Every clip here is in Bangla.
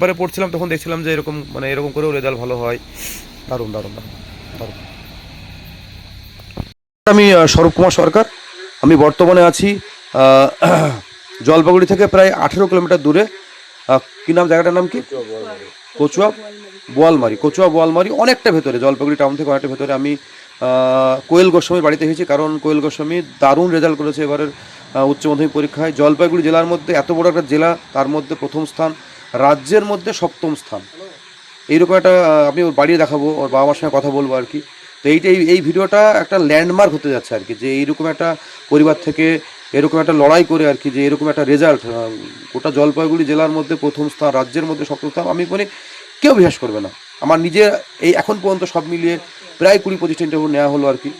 এবারে পড়ছিলাম, তখন দেখছিলাম যে এরকম মানে এরকম করেও রেজাল্ট ভালো হয়। দারুণ দারুণ দারুণ আমি স্বরূপ কুমার সরকার। আমি বর্তমানে আছি জলপাইগুড়ি থেকে প্রায় আঠেরো কিলোমিটার দূরে। কি নাম, জায়গাটার নাম কি? কচুয়া, বোয়ালমারি কচুয়া, বোয়ালমারি, অনেকটা ভেতরে, জলপাইগুড়ি টাউন থেকে অনেকটা ভেতরে। আমি কোয়েল গোস্বামীর বাড়িতে এসেছি, কারণ কোয়েল গোস্বামী দারুণ রেজাল্ট করেছে এবারের উচ্চ মাধ্যমিক পরীক্ষায়। জলপাইগুড়ি জেলার মধ্যে এত বড় একটা জেলা, তার মধ্যে প্রথম স্থান। রাজ্যের মধ্যে সপ্তম স্থান। এইরকম একটা আমি ওর বাড়ি দেখাবো, ওর বাবা মার সঙ্গে কথা বলব আর কি। তো এইটা এই- ভিডিওটা একটা ল্যান্ডমার্ক হতে যাচ্ছে আর কি, যে এইরকম একটা পরিবার থেকে এরকম একটা লড়াই করে আর কি, যে এরকম একটা রেজাল্ট গোটা জলপাইগুড়ি জেলার মধ্যে প্রথম স্থান, রাজ্যের মধ্যে সপ্তম স্থান, আমি মানে কেউ বিশ্বাস করবে না। আমার নিজের এই এখন পর্যন্ত সব মিলিয়ে প্রায় কুড়ি পঁচিশটা ইন্টারভিউ নেওয়া হলো আর কি।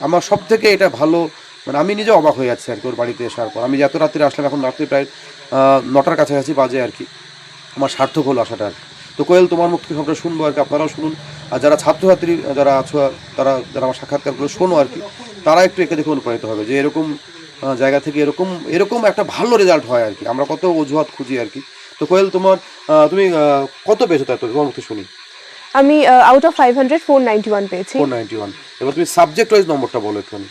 আমার সব থেকে এটা ভালো মানে আমি নিজে অবাক হয়ে যাচ্ছি আর কি ওর বাড়িতে আসার পর। আমি এত রাত্রে আসলাম, এখন রাত্রে প্রায় নটার কাছাকাছি বাজে আর কি। আমার সার্থক হলো কি। তো কোয়েল তোমার মুখ থেকে সবটা শুনব আর কি আপনারাও শুনুন। আর যারা ছাত্রছাত্রী যারা আছো তারা যারা আমার সাক্ষাৎকারগুলো শোনো আর কি তারা একটু একে দেখে অনুপ্রাণিত হবে যে এরকম জায়গা থেকে এরকম এরকম একটা ভালো রেজাল্ট হয় আর কি। আমরা কত অজুহাত খুঁজি আর কি। তো কোয়েল তোমার তুমি কত পেয়েছ তাই তো তোমার মুখে শুনি। আমি out of five hundred four ninety one পেয়েছি। ফোর নাইনটি ওয়ান এবার তুমি সাবজেক্ট ওয়াইজ নম্বরটা বলো একটুখানি।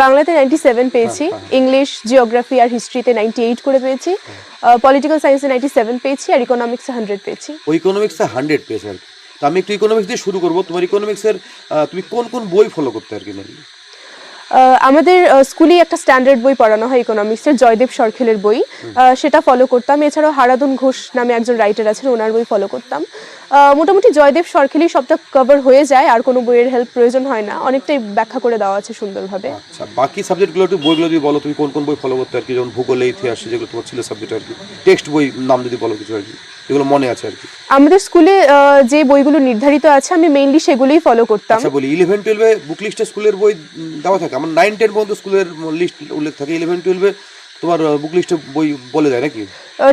বাংলাতে নাইনটি সেভেন পেয়েছি হ্যাঁ, ইংলিশ জিওগ্রাফি আর হিস্ট্রিতে নাইনটি এইট করে পেয়েছি পলিটিক্যাল সায়েন্সে নাইনটি সেভেন পেয়েছি আর ইকোনমিক্সে হান্ড্রেড পেয়েছি। ও ইকোনমিক্সে হান্ড্রেড পেয়েছে আর তো আমি একটু ইকোনমিক্স দিয়ে শুরু করব। তোমার ইকোনমিক্সের তুমি কোন কোন বই ফলো করতে আর কি মানে আমাদের স্কুলেই একটা স্ট্যান্ডার্ড বই পড়ানো হয় ইকোনমিক্সের জয়দেব সরখেলের বই। সেটা ফলো করতাম। এছাড়াও হারাদুন ঘোষ নামে একজন রাইটার আছেন ওনার বই ফলো করতাম। মোটামুটি জয়দেব সরখেলই সবটা কভার হয়ে যায় আর কোনো বইয়ের হেল্প প্রয়োজন হয় না। অনেকটাই ব্যাখ্যা করে দেওয়া আছে সুন্দরভাবে। আচ্ছা বাকি সাবজেক্টগুলো একটু বইগুলো যদি বলো তুমি কোন কোন বই ফলো করতে আর কি? যেমন ভূগোলে ইতিহাসে যেগুলো তোমার ছিল সাবজেক্ট আর কি। টেক্সট বই নাম যদি বলো কিছু আর কি যেগুলো মনে আছে আর কি। আমাদের স্কুলে যে বইগুলো নির্ধারিত আছে আমি মেইনলি সেগুলোই ফলো করতাম। আচ্ছা বলি ইলেভেন টুয়েলভে বুক লিস্টে স্কুলের বই দেওয়া থাকে? আমার নাইন টেন পর্যন্ত স্কুলের লিস্ট উল্লেখ থাকে। ইলেভেন টুয়েলভে তোমার বুক লিস্টে বই বলে দেয় নাকি?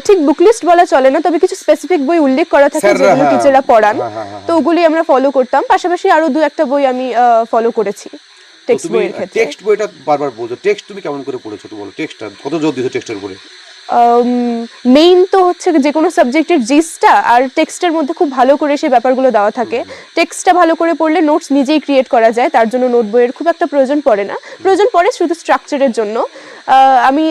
ঠিক বুক লিস্ট বলা চলে না তবে কিছু স্পেসিফিক বই উল্লেখ করা থাকে যেগুলো হ্যাঁ। টিচাররা পড়ান। হ্যাঁ, হ্যাঁ, হ্যাঁ, তো ওগুলি আমরা ফলো করতাম। পাশাপাশি আরও দু একটা বই আমি ফলো করেছি টেক্সট বইয়ের ক্ষেত্রে। টেক্সট বইটা বারবার বলছো টেক্সট তুমি কেমন করে পড়েছো তো বলো টেক্সটটা কত জোর দিছো টেক্সটের উপরে? মেইন তো হচ্ছে যে কোনো সাবজেক্টের জিসটা আর টেক্সটের মধ্যে খুব ভালো করে সেই ব্যাপারগুলো দেওয়া থাকে। টেক্সটটা ভালো করে পড়লে নোটস নিজেই ক্রিয়েট করা যায়, তার জন্য নোট বইয়ের খুব একটা প্রয়োজন পড়ে না। প্রয়োজন পড়ে শুধু স্ট্রাকচারের জন্য। আমি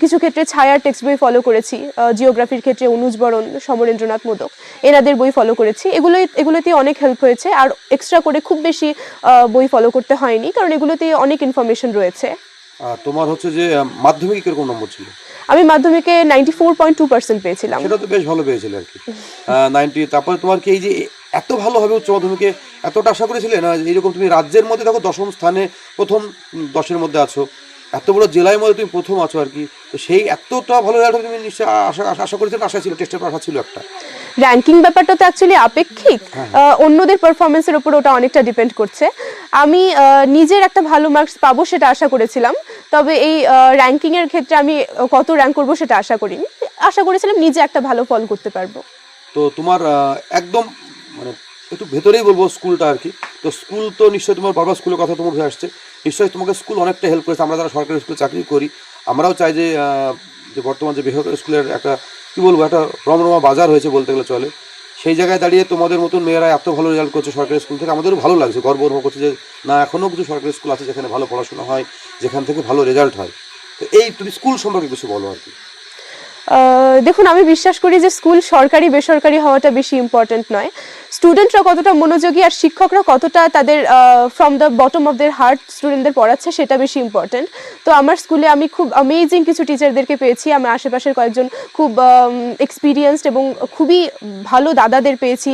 কিছু ক্ষেত্রে ছায়ার টেক্সট বই ফলো করেছি। জিওগ্রাফির ক্ষেত্রে অনুজ বরণ, সমরেন্দ্রনাথ মোদক, এনাদের বই ফলো করেছি। এগুলোই, এগুলোতে অনেক হেল্প হয়েছে আর এক্সট্রা করে খুব বেশি বই ফলো করতে হয়নি, কারণ এগুলোতে অনেক ইনফরমেশন রয়েছে। তোমার হচ্ছে যে মাধ্যমিকে কীরকম নম্বর ছিল? আমি মাধ্যমিকে ninety four point two percent পেয়েছিলাম। সেটা তো বেশ ভালো পেয়েছিলে আর কি। নাইনটি তারপরে তোমার কি এই যে এত ভালো হবে উচ্চ মাধ্যমিকে এতটা আশা করেছিলে? না এরকম তুমি রাজ্যের মধ্যে দেখো দশম স্থানে প্রথম দশের মধ্যে আছো, এত বড় জেলায় মধ্যে তুমি প্রথম আছো আর কি, তো সেই এতটা ভালো রেজাল্ট তুমি নিশ্চয়ই আশা- আশা করেছিলে আশা ছিল টেস্টের আশা ছিল একটা। র্যাঙ্কিং ব্যাপারটা তো অ্যাকচুয়ালি আপেক্ষিক। অন্যদের পারফরমেন্সের উপর ওটা অনেকটা ডিপেন্ড করছে। আমি নিজের একটা ভালো মার্কস পাবো সেটা আশা করেছিলাম। তবে এই র্যাঙ্কিং এর ক্ষেত্রে আমি কত র্যাঙ্ক করব সেটা আশা করিনি। আশা করেছিলাম নিজে একটা ভালো ফল করতে পারব। তো তোমার একদম মানে একটু ভেতরেই বলব স্কুলটা আর কি। তো স্কুল তো নিশ্চয়ই তোমার বারবার স্কুলের কথা তোমার উঠে আসছে। নিশ্চয়ই তোমাকে স্কুল অনেকটা হেল্প করেছে। আমরা যারা সরকারি স্কুলে চাকরি করি আমরাও চাই যে বর্তমান যে বেসরকারি স্কুলের একটা কী বলব, একটা রমরমা বাজার হয়েছে বলতে গেলে চলে। সেই জায়গায় দাঁড়িয়ে তোমাদের মতন মেয়েরা এত ভালো রেজাল্ট করছে সরকারি স্কুল থেকে, আমাদেরও ভালো লাগছে, গর্ব অনুভব করছে যে না, এখনও কিছু সরকারি স্কুল আছে যেখানে ভালো পড়াশোনা হয়, যেখান থেকে ভালো রেজাল্ট হয়। তো এই তুমি স্কুল সম্পর্কে কিছু বলো আর কি। দেখুন, আমি বিশ্বাস করি যে স্কুল সরকারি, বেসরকারি হওয়াটা বেশি ইম্পর্ট্যান্ট নয়। স্টুডেন্টরা কতটা মনোযোগী আর শিক্ষকরা কতটা তাদের from the bottom of their heart স্টুডেন্টদের পড়াচ্ছে সেটা বেশি ইম্পর্ট্যান্ট তো আমার স্কুলে আমি খুব অ্যামেজিং কিছু টিচারদেরকে পেয়েছি। আমার আশেপাশের কয়েকজন খুব এক্সপিরিয়েন্সড এবং খুবই ভালো দাদাদের পেয়েছি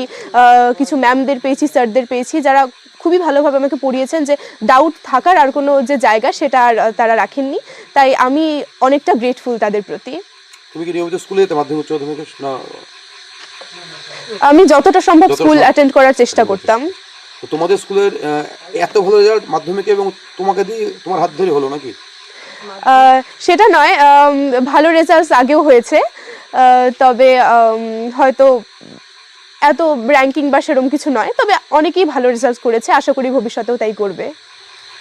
কিছু ম্যামদের পেয়েছি, স্যারদের পেয়েছি, যারা খুবই ভালোভাবে আমাকে পড়িয়েছেন যে ডাউট থাকার আর কোনো যে জায়গা সেটা আর, তারা রাখেননি। তাই আমি অনেকটা গ্রেটফুল তাদের প্রতি। তুমি কি নিয়মিত স্কুলে যেতে মাধ্যমিক উচ্চ মাধ্যমিকে না? আমি যতটা সম্ভব স্কুল অ্যাটেন্ড করার চেষ্টা করতাম। তো তোমাদের স্কুলের এত ভালো রেজাল্ট মাধ্যমিকে এবং তোমাকে দিয়ে তোমার হাত ধরে হলো নাকি? সেটা নয় ভালো রেজাল্টস আগেও হয়েছে। তবে হয়তো এত র্যাঙ্কিং বা সেরকম কিছু নয় তবে অনেকেই ভালো রেজাল্ট করেছে আশা করি ভবিষ্যতেও তাই করবে।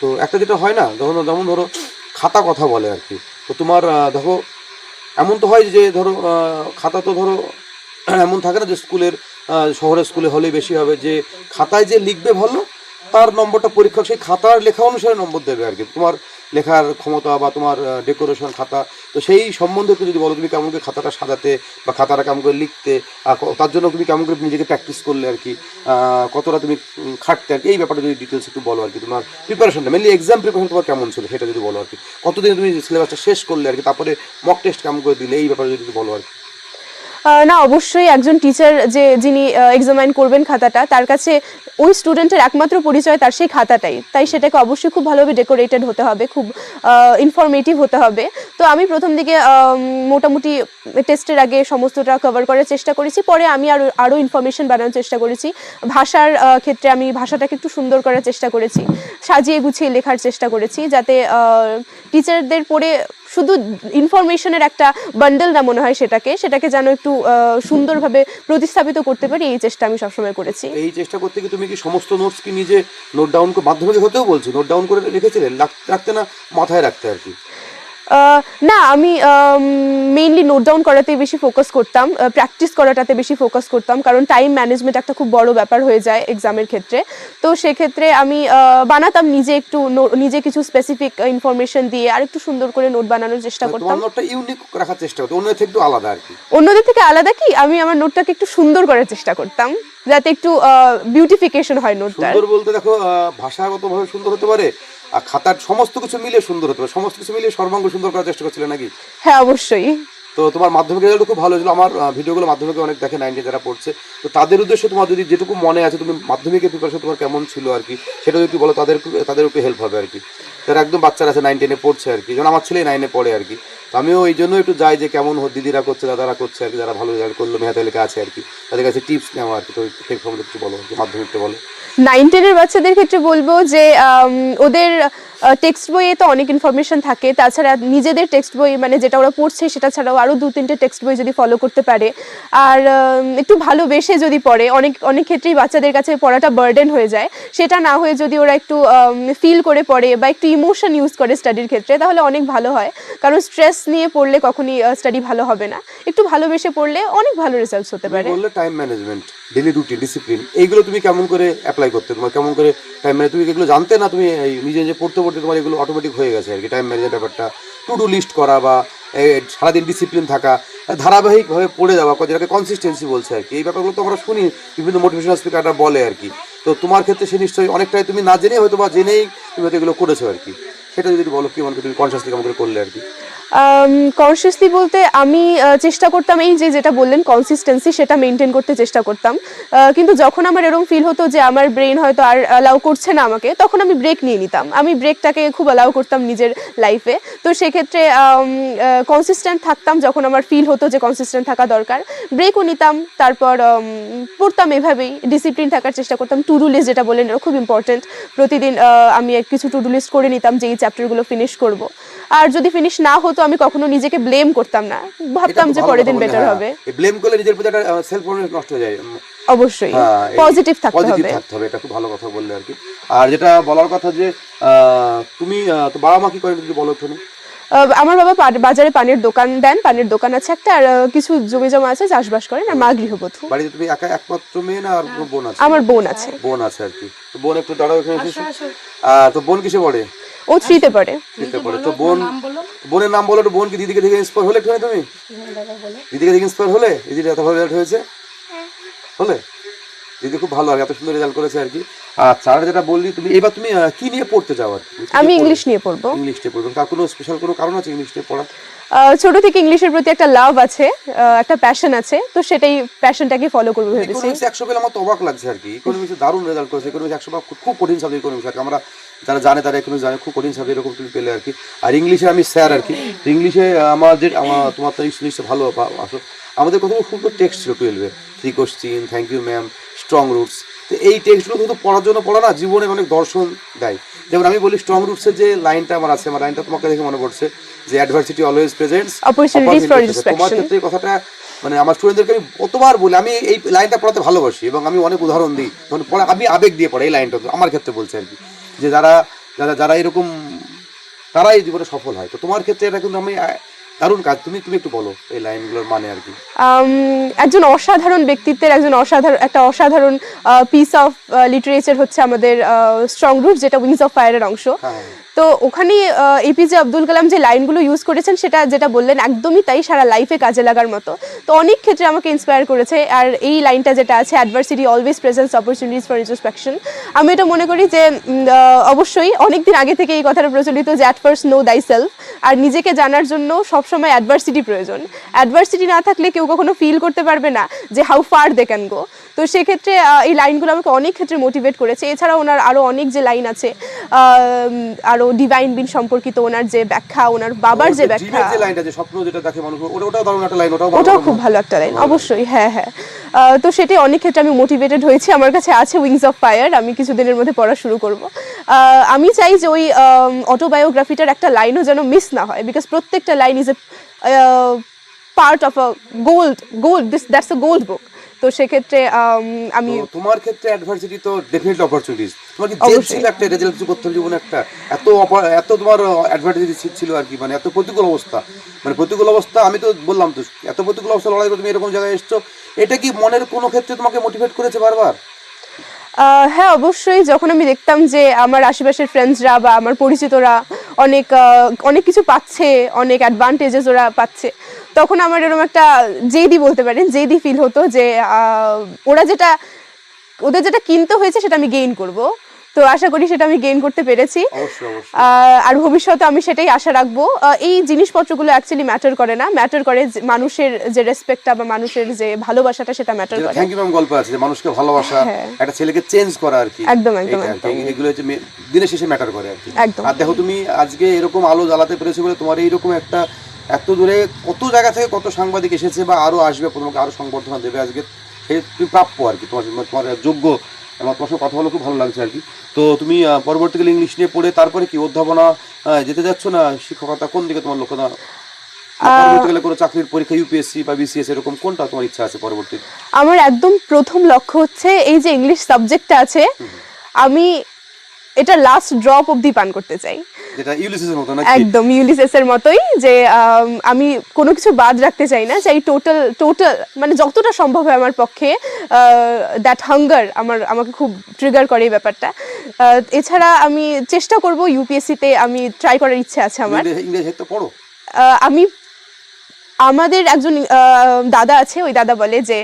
তো একটা যেটা হয় না যখন যেমন ধরো খাতা কথা বলে আর কি। তো তোমার দেখো এমন তো হয় যে ধরো খাতা তো ধরো, এমন থাকে না যে স্কুলের শহরের স্কুলে হলেই বেশি হবে, যে খাতায় যে লিখবে ভালো, তার নম্বরটা পরীক্ষক সেই খাতার লেখা অনুসারে নম্বর দেবে আর কি। তোমার লেখার ক্ষমতা বা তোমার ডেকোরেশন খাতা তো সেই সম্বন্ধে একটু যদি বলো, তুমি কেমন করে খাতাটা সাজাতে বা খাতাটা কেমন করে লিখতে তার জন্য তুমি কেমন করে নিজেকে প্র্যাকটিস করলে আর কি কতটা তুমি খাটতে আর কি, এই ব্যাপারটা যদি ডিটেলস একটু বলো আর কি, তোমার প্রিপারেশনটা মেনলি এক্সাম প্রিপারেশন তোমার কেমন ছিল সেটা যদি বলো আর কি। কতদিন তুমি সিলেবাসটা শেষ করলে আর কি, তারপরে মক টেস্ট কেমন করে দিলে, এই ব্যাপারে যদি বলো আর কি। না, অবশ্যই একজন টিচার যে, যিনি এক্সামাইন করবেন খাতাটা, তার কাছে ওই স্টুডেন্টের একমাত্র পরিচয় তার সেই খাতাটাই। তাই সেটাকে অবশ্যই খুব ভালোভাবে ডেকোরেটেড হতে হবে, খুব ইনফরমেটিভ হতে হবে। তো আমি প্রথম দিকে মোটামুটি টেস্টের আগে সমস্তটা কভার করার চেষ্টা করেছি, পরে আমি আরও আরও ইনফরমেশন বানানোর চেষ্টা করেছি। ভাষার ক্ষেত্রে আমি ভাষাটাকে একটু সুন্দর করার চেষ্টা করেছি, সাজিয়ে গুছিয়ে লেখার চেষ্টা করেছি, যাতে টিচারদের পড়ে শুধু ইনফরমেশনের একটা বান্ডেল না মনে হয় সেটাকে সেটাকে যেন একটু সুন্দরভাবে প্রতিস্থাপিত করতে পারি, এই চেষ্টা আমি সবসময় করেছি। এই চেষ্টা করতে কি তুমি কি সমস্ত নোটস কি নিজে নোট ডাউন করে মাধ্যমিক হতেও বলছো? নোট ডাউন করে রেখেছিলে? রাখতে না মাথায় রাখতে আর কি? না আমি মেইনলি নোট ডাউন করাতেই বেশি ফোকাস করতাম। প্র্যাকটিস করাটাতে বেশি ফোকাস করতাম কারণ টাইম ম্যানেজমেন্ট একটা খুব বড় ব্যাপার হয়ে যায় এক্সামের ক্ষেত্রে। তো সেক্ষেত্রে আমি বানাতাম নিজে একটু নিজে কিছু স্পেসিফিক ইনফরমেশন দিয়ে আর একটু সুন্দর করে নোট বানানোর চেষ্টা মানে করতাম। নোটটা ইউনিক রাখার চেষ্টা করতে অন্য থেকে একটু আলাদা আর কি। অন্যদের থেকে আলাদা কি? আমি আমার নোটটাকে একটু সুন্দর করার চেষ্টা করতাম যাতে একটু বিউটিফিকেশন হয় নোটটার সুন্দর বলতে দেখো ভাষাগতভাবে সুন্দর হতে পারে আর খাতার সমস্ত কিছু মিলে সুন্দর হতে পারে। সমস্ত কিছু মিলিয়ে সর্বাঙ্গ সুন্দর করার চেষ্টা করছিলে নাকি? হ্যাঁ অবশ্যই। তো তোমার মাধ্যমিক রেজাল্ট খুব ভালো ছিল আমার ভিডিওগুলো মাধ্যমিকে অনেক দেখে নাইনটি যারা পড়ছে। তো তাদের উদ্দেশ্যে তোমার যদি যেটুকু মনে আছে তুমি মাধ্যমিকের প্রিপারেশন তোমার কেমন ছিল আর কি সেটা যদি বলো তাদের তাদের একটু হেল্প হবে আর কি। যারা একদম বাচ্চারা আছে নাইন টেনে পড়ছে আর কি। যেমন আমার ছেলে নাইনে পড়ে আর কি। তো আমিও এই জন্য একটু যাই যে কেমন হ- দিদিরা করছে দাদারা করছে আর কি যারা ভালো রেজাল্ট করল মেহাতে লেখা আছে আর কি। তাদের কাছে টিপস নেওয়া আর কি। তো সেই সম্বন্ধে একটু বলো মাধ্যমিকটা বলো। নাইন টেনের বাচ্চাদের ক্ষেত্রে বলব যে ওদের টেক্সট বইয়ে তো অনেক ইনফরমেশন থাকে। তাছাড়া নিজেদের টেক্সট বই মানে যেটা ওরা পড়ছে সেটা ছাড়াও আরও দু তিনটে টেক্সট বই যদি ফলো করতে পারে। আর একটু ভালোবেসে যদি পড়ে অনেক অনেক ক্ষেত্রেই বাচ্চাদের কাছে পড়াটা বার্ডেন হয়ে যায়। সেটা না হয়ে যদি ওরা একটু ফিল করে পড়ে বা একটু ইমোশন ইউজ করে স্টাডির ক্ষেত্রে তাহলে অনেক ভালো হয়। কারণ স্ট্রেস নিয়ে পড়লে কখনই স্টাডি ভালো হবে না। একটু ভালোবেসে পড়লে অনেক ভালো রেজাল্টস হতে পারে। Time management daily routine discipline এইগুলো তুমি কেমন করে অ্যাপ্লাই করতে তোমার কেমন করে টাইম ম্যানেজ তুমি এগুলো জানতে না তুমি এই নিজে নিজে পড়তে পড়তে তোমার এগুলো অটোমেটিক হয়ে গেছে আর কি টাইম ম্যানেজের ব্যাপারটা। টু ডু লিস্ট করা বা সারাদিন ডিসিপ্লিন থাকা ধারাবাহিকভাবে পড়ে যাওয়া যেটাকে কনসিস্টেন্সি বলছে আর কি। এই ব্যাপারগুলো তো আমরা শুনি, বিভিন্ন মোটিভেশনাল স্পিকাররা বলে আর কি। তো তোমার ক্ষেত্রে সে নিশ্চয়ই অনেকটাই তুমি না জেনে হয়তো বা জেনেই তুমি হয়তো এগুলো করেছ আর কি। সেটা যদি বলো কি মনে তুমি কনসিয়াসলি কেমন করে করলে আর কি। কনসিয়াসলি বলতে আমি চেষ্টা করতাম এই যে যেটা বললেন কনসিস্টেন্সি সেটা মেনটেন করতে চেষ্টা করতাম। কিন্তু যখন আমার এরকম ফিল হতো যে আমার ব্রেন হয়তো আর অ্যালাউ করছে না আমাকে, তখন আমি ব্রেক নিয়ে নিতাম। আমি ব্রেকটাকে খুব অ্যালাউ করতাম নিজের লাইফে তো সেক্ষেত্রে কনসিস্টেন্ট থাকতাম যখন আমার ফিল হতো যে কনসিস্টেন্ট থাকা দরকার। ব্রেকও নিতাম, তারপর পড়তাম এভাবেই। ডিসিপ্লিন থাকার চেষ্টা করতাম। টু ডু লিস্ট যেটা বললেন এটা খুব ইম্পর্টেন্ট প্রতিদিন আমি কিছু টু ডু লিস্ট করে নিতাম যে এই চ্যাপ্টারগুলো ফিনিশ করব। আর যদি ফিনিশ না হতো আমি কখনো নিজেকে ব্লেম করতাম না। ভাবতাম যে পরের দিন বেটার হবে। ব্লেম করলে নিজের প্রতি একটা সেলফ কনফিডেন্স নষ্ট হয়ে যায়। অবশ্যই। হ্যাঁ, পজিটিভ থাকতে হবে। পজিটিভ থাকতে হবে এটা খুব ভালো কথা বললে আর কি। আর যেটা বলার কথা যে তুমি তো বাবা মা কি করেন যদি বলো একটু আমার বাবা বাজারে পানির দোকান দেন পানির দোকান আছে একটা আর কিছু জমি জমা আছে চাষবাস করেন আর মা গৃহবধূ। বাড়িতে তুমি একা একমাত্র মেয়ে না আর বোন আছে? আমার বোন আছে। বোন আছে আর কি। তো বোন একটু দাঁড়াও এখানে এসে আর তো বোন কিসে পড়ে? ও থ্রিতে পড়ে পড়ে তো বোন বোনের নাম বলো বোন কি দিদিকে দেখে ইন্সপায়ার হলে একটুখানি তুমি? দিদিকে দেখে ইন্সপায়ার হলে? দিদির এত ভালো রেজাল্ট হয়েছে? হলে? দিদি খুব ভালো আর এত সুন্দর রেজাল্ট করেছে আর কি। আচ্ছা আর যেটা বললি তুমি এবার তুমি কি নিয়ে পড়তে আর আমি ইংলিশ নিয়ে পড়ব। ইংলিশ নিয়ে পড়বে। তার কোনো স্পেশাল কোনো কারণ আছে ইংলিশ নিয়ে পড়া ছোট থেকে ইংলিশের প্রতি একটা লাভ আছে একটা প্যাশন আছে তো সেটাই প্যাশনটাকে ফলো করব ভেবেছি। ইকোনমিক্স পেলে আমার তো অবাক লাগছে আর কি। ইকোনমিক্সে দারুণ রেজাল্ট করেছে। ইকোনমিক্স একশো খুব খুব কঠিন সাবজেক্ট ইকোনমিক্স আর আমরা যারা জানে তারা ইকোনমিক্স জানে খুব কঠিন সাবজেক্ট এরকম তুমি পেলে আর কি। আর ইংলিশে আমি স্যার আর কি। ইংলিশে আমাদের আমার তোমার তো ইংলিশে ভালো আসো। আমাদের কত সুন্দর টেক্সট ছিল টুয়েলভে three question thank you ma'am strong roots তো এই টেক্সটগুলো শুধু পড়ার জন্য পড়া না জীবনে অনেক দর্শন দেয়। যেমন আমি বলি স্ট্রং রুটসের যে লাইনটা আমার আছে আমার লাইনটা তোমাকে দেখে মনে পড়ছে যে অ্যাডভার্সিটি অলওয়েজ প্রেজেন্টস তোমার. ক্ষেত্রে কথাটা মানে আমার স্টুডেন্টদেরকে আমি কতবার বলি আমি এই লাইনটা পড়াতে ভালোবাসি এবং আমি অনেক উদাহরণ দিই। মানে পড়া আমি আবেগ দিয়ে পড়ে এই লাইনটা তো আমার ক্ষেত্রে বলছে আর কি। যে যারা যারা যারা এরকম তারাই জীবনে সফল হয়। তো তোমার ক্ষেত্রে এটা কিন্তু আমি দারুণ কাজ তুমি তুমি একটু বলো এই লাইনগুলোর মানে আর কি। একজন অসাধারণ ব্যক্তিত্বের একজন অসাধারণ একটা অসাধারণ পিস অফ লিটারেচার হচ্ছে আমাদের স্ট্রং রুট যেটা উইংস অফ ফায়ারের অংশ। হ্যাঁ। তো ওখানে এপিজে আব্দুল কালাম যে লাইনগুলো ইউজ করেছেন সেটা যেটা বললেন, একদমই তাই সারা লাইফে কাজে লাগার মতো। তো অনেক ক্ষেত্রে আমাকে ইন্সপায়ার করেছে, আর এই লাইনটা যেটা আছে adversity always presents opportunities for introspection আমি এটা মনে করি যে অবশ্যই অনেক দিন আগে থেকে এই কথাটা প্রচলিত যে at first know thy self আর নিজেকে জানার জন্য সবসময় অ্যাডভার্সিটি প্রয়োজন। অ্যাডভার্সিটি না থাকলে কেউ কখনো ফিল করতে পারবে না যে how far they can go তো সেক্ষেত্রে এই লাইনগুলো আমাকে অনেক ক্ষেত্রে মোটিভেট করেছে। এছাড়া ওনার আরও অনেক যে লাইন আছে আরও ডিভাইন বিন সম্পর্কিত ওনার যে ব্যাখ্যা ওনার বাবার যে ব্যাখ্যা। যে লাইনটা যে স্বপ্ন যেটা দেখে মানুষ ওটা ওটাও দারুণ একটা লাইন ওটাও ভালো ওটাও খুব ভালো একটা লাইন অবশ্যই হ্যাঁ হ্যাঁ। তো সেটাই অনেক ক্ষেত্রে আমি মোটিভেটেড হয়েছি। আমার কাছে আছে উইংস অফ ফায়ার আমি কিছুদিনের মধ্যে পড়া শুরু করব। আমি চাই যে ওই অটোবায়োগ্রাফিটার একটা লাইনও যেন মিস না হয় বিকজ প্রত্যেকটা line is a part of a gold gold this that's a gold book তো সেক্ষেত্রে আম, আমি তোমার ক্ষেত্রে অ্যাডভার্সিটি তো ডেফিনেটলি অপরচুনিটিস তোমার কি জেদ অবশ্যই। ছিল একটা রেজাল্ট কিছু করতে জীবনে একটা? এত এত তোমার অ্যাডভার্টাইজ ছিল আর কি মানে এত প্রতিকূল অবস্থা। মানে প্রতিকূল অবস্থা আমি তো বললাম তো এত প্রতিকূল অবস্থা লড়াই করে তুমি এরকম জায়গায় এসছো। এটা কি মনের কোনো ক্ষেত্রে তোমাকে মোটিভেট করেছে বারবার? হ্যাঁ অবশ্যই। যখন আমি দেখতাম যে আমার আশেপাশের ফ্রেন্ডসরা বা আমার পরিচিতরা অনেক অনেক কিছু পাচ্ছে অনেক অ্যাডভান্টেজেস ওরা পাচ্ছে তখন আমার এরকম একটা জেদি বলতে পারেন জেদি ফিল হতো যে ওরা যেটা ওদের যেটা কিনতে হয়েছে সেটা আমি গেইন করব। তো আশা করি সেটা আমি গেইন করতে পেরেছি। আর ভবিষ্যতে আমি সেটাই আশা রাখব। এই জিনিসপত্রগুলো অ্যাকচুয়ালি ম্যাটার করে না। ম্যাটার করে মানুষের যে রেসপেক্টটা বা মানুষের যে ভালোবাসাটা সেটা ম্যাটার করে। থ্যাংক ইউ ম্যাম গল্প আছে যে মানুষকে ভালোবাসা হ্যাঁ। একটা ছেলেকে চেঞ্জ করা আর কি। একদম, একদম, এগুলো হচ্ছে দিনের শেষে ম্যাটার করে আর কি। একদম। আর দেখো তুমি আজকে এরকম আলো জ্বালাতে পেরেছ বলে তোমার এইরকম একটা এত দূরে কত জায়গা থেকে কত সাংবাদিক এসেছে বা আরও আসবে তোমাকে আরও সংবর্ধনা দেবে আজকে। সেই তুমি প্রাপ্য আর কি তোমার তোমার যোগ্য আমার তোমার সঙ্গে কথা বলো খুব ভালো লাগছে আর কি। তো তুমি পরবর্তীকালে ইংলিশ নিয়ে পড়ে তারপরে কি অধ্যাপনা যেতে যাচ্ছ না? শিক্ষকতা কোন দিকে তোমার লক্ষ্য পরবর্তীকালে কোনো চাকরির পরীক্ষা ইউপিএসসি বা বিসিএস এরকম কোনটা তোমার ইচ্ছা আছে পরবর্তী আমার একদম প্রথম লক্ষ্য হচ্ছে এই যে ইংলিশ সাবজেক্টটা আছে আমি এটা লাস্ট ড্রপ অবধি পান করতে চাই। যেটা ইউলিসিসের মতো নাকি? একদম ইউলিসেস এর মতোই যে আম, কোনো কিছু বাদ রাখতে চাই না চাই টোটাল টোটাল মানে যতটা সম্ভব হয় আমার পক্ষে দ্যাট হাঙ্গার আমার আমাকে খুব ট্রিগার করে এই ব্যাপারটা। এছাড়া আমি চেষ্টা করব ইউপিএসসিতে আমি ট্রাই করার ইচ্ছে আছে আমার। ইংরেজি পড়ো। আমি আমাদের একজন দাদা আছে ওই দাদা বলে যে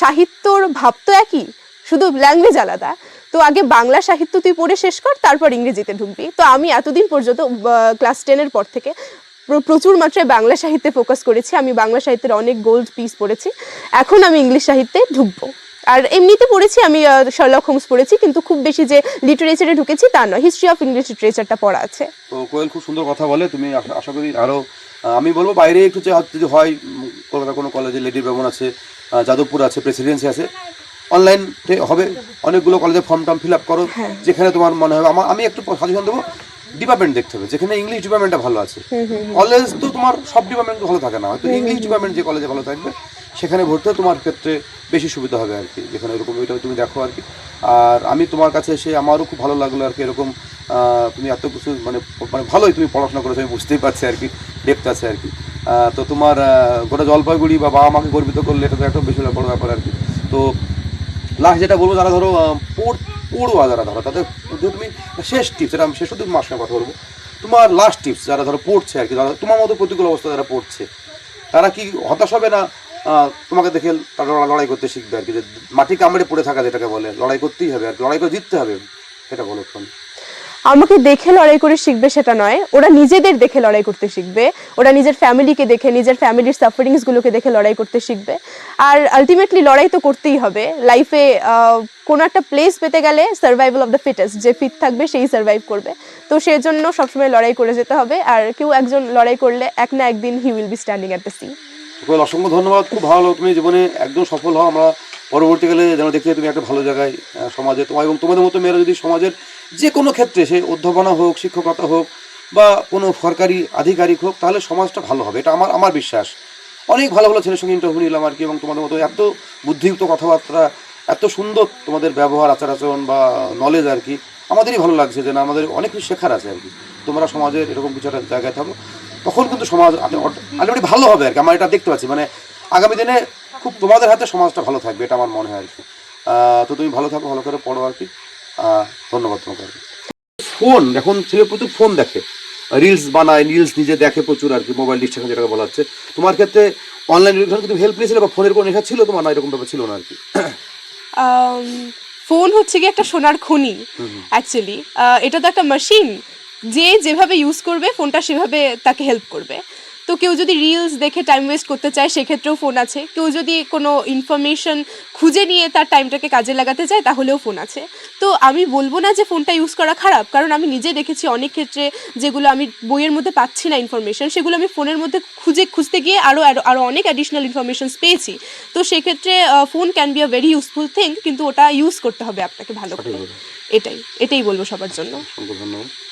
সাহিত্যর ভাব তো একই শুধু ল্যাঙ্গুয়েজ আলাদা। তো আগে বাংলা সাহিত্য তুই পড়ে শেষ কর, তারপর ইংরেজিতে ঢুকবি। তো আমি এতদিন পর্যন্ত ক্লাস টেনের পর থেকে প্রচুর মাত্রায় বাংলা সাহিত্যে ফোকাস করেছি। আমি বাংলা সাহিত্যের অনেক গোল্ড পিস পড়েছি। এখন আমি ইংলিশ সাহিত্যে ঢুকবো। আর এমনিতে পড়েছি আমি শার্লক হোমস পড়েছি, কিন্তু খুব বেশি যে লিটারেচারে ঢুকেছি তা নয়। হিস্ট্রি অফ ইংলিশ লিটারেচারটা পড়া আছে। তো কোয়েল, খুব সুন্দর কথা বলে। তুমি আশা- করি আরও আমি বলব বাইরে একটু যে হয় কলকাতা কোনো কলেজে লেডি ভবন আছে যাদবপুর আছে প্রেসিডেন্সি আছে। অনলাইন হবে। অনেকগুলো কলেজে ফর্ম টর্ম ফিল আপ করো। যেখানে তোমার মনে হবে আমার আমি একটু সাজেশন দেবো ডিপার্টমেন্ট দেখতে হবে। যেখানে ইংলিশ ডিপার্টমেন্টটা ভালো আছে। কলেজ তো তোমার সব ডিপার্টমেন্ট ভালো থাকে না। হয়তো ইংলিশ ডিপার্টমেন্ট যে কলেজে ভালো থাকবে সেখানে ভর্তি তোমার ক্ষেত্রে বেশি সুবিধা হবে আর কি। যেখানে এরকম ওইটা তুমি দেখো আর কি। আর আমি তোমার কাছে এসে আমারও খুব ভালো লাগল আর কি। এরকম তুমি এত কিছু মানে মানে ভালোই তুমি পড়াশোনা করেছ আমি বুঝতেই পারছি আর কি ডেপথ আছে আর কি। তো তোমার গোটা জলপাইগুড়ি বা বাবা মাকে গর্বিত করলে এটা তো একটা বেশি বড় ব্যাপার আর কি। তো লাস্ট যেটা বলব যারা ধরো পড়ুয়া যারা ধরো তাদের তুমি শেষ টিপস এটা আমি শেষ তুমি মার সঙ্গে কথা বলব। তোমার লাস্ট টিপস যারা ধরো পড়ছে আর কি যারা তোমার মতো প্রতিকূল অবস্থা যারা পড়ছে তারা কি হতাশ হবে না? তোমাকে দেখে তারা লড়াই করতে শিখবে আর কি যে মাটি কামড়ে পড়ে থাকা যেটাকে বলে লড়াই করতেই হবে আর কি, লড়াই করে জিততে হবে সেটা বলো আমাকে দেখে লড়াই করে শিখবে সেটা নয়। ওরা নিজেদের দেখে লড়াই করতে শিখবে। ওরা নিজের ফ্যামিলিকে দেখে, নিজের ফ্যামিলির সাফারিংস গুলোকে দেখে লড়াই করতে শিখবে। আর আলটিমেটলি লড়াই তো করতেই হবে। লাইফে কোনো একটা প্লেস পেতে গেলে সার্ভাইভাল অফ দ্য ফিটেস্ট যে ফিট থাকবে সেই সার্ভাইভ করবে। তো সেই জন্য সবসময় লড়াই করে যেতে হবে। আর কেউ একজন লড়াই করলে এক না একদিন he will be standing at the sea অসংখ্য ধন্যবাদ। খুব ভালো তুমি জীবনে একদম সফল হও। আমরা পরবর্তীকালে যেন দেখি তুমি একটা ভালো জায়গায় সমাজে তোমার এবং তোমাদের মতো মেয়েরা যদি সমাজের যে কোনো ক্ষেত্রে সে অধ্যাপনা হোক, শিক্ষকতা হোক, বা কোনো সরকারি আধিকারিক হোক, তাহলে সমাজটা ভালো হবে। এটা আমার আমার বিশ্বাস। অনেক ভালো ভালো ছেলের সঙ্গে ইন্টারভিউ নিলাম আর কি, এবং তোমাদের মতো এত বুদ্ধিযুক্ত কথাবার্তা, এত সুন্দর তোমাদের ব্যবহার আচার আচরণ বা নলেজ আর কি, আমাদেরই ভালো লাগছে যে না, আমাদের অনেক কিছু শেখার আছে আর কি। তোমরা সমাজের এরকম কিছু একটা জায়গায় থাকো, তখন কিন্তু সমাজ আলটিমেটলি ভালো হবে আর কি, আমার এটা দেখতে পাচ্ছি। মানে আগামী দিনে খুব তোমাদের হাতে সমাজটা ভালো থাকবে, এটা আমার মনে হয় আর কি। তো তুমি ভালো থাকো, ভালো করে পড়ো আর কি। ধন্যবাদ তোমাকে। ফোন এখন ছেলে প্রচুর ফোন দেখে। রিলস বানায় রিলস নিজে দেখে প্রচুর আর কি মোবাইল ডিস্ট্রাকশন যেটাকে বলা হচ্ছে। তোমার ক্ষেত্রে অনলাইন এডুকেশন কিন্তু হেল্প নিয়েছিলে বা ফোনের কোনো লেখা ছিল তোমার না এরকম ব্যাপার ছিল না আর কি? ফোন হচ্ছে কি একটা সোনার খনি অ্যাকচুয়ালি এটা তো একটা মেশিন যে যেভাবে ইউজ করবে ফোনটা সেভাবে তাকে হেল্প করবে। তো কেউ যদি রিলস দেখে টাইম ওয়েস্ট করতে চায় সেক্ষেত্রেও ফোন আছে। কেউ যদি কোনো ইনফরমেশন খুঁজে নিয়ে তার টাইমটাকে কাজে লাগাতে চায় তাহলেও ফোন আছে। তো আমি বলব না যে ফোনটা ইউজ করা খারাপ কারণ আমি নিজে দেখেছি অনেক ক্ষেত্রে যেগুলো আমি বইয়ের মধ্যে পাচ্ছি না ইনফরমেশন সেগুলো আমি ফোনের মধ্যে খুঁজে খুঁজতে গিয়ে আরও আরও অনেক অ্যাডিশনাল ইনফরমেশনস পেয়েছি। তো সেক্ষেত্রে phone can be a very useful thing কিন্তু ওটা ইউজ করতে হবে আপনাকে ভালো করে। এটাই এটাই বলব সবার জন্য। ধন্যবাদ।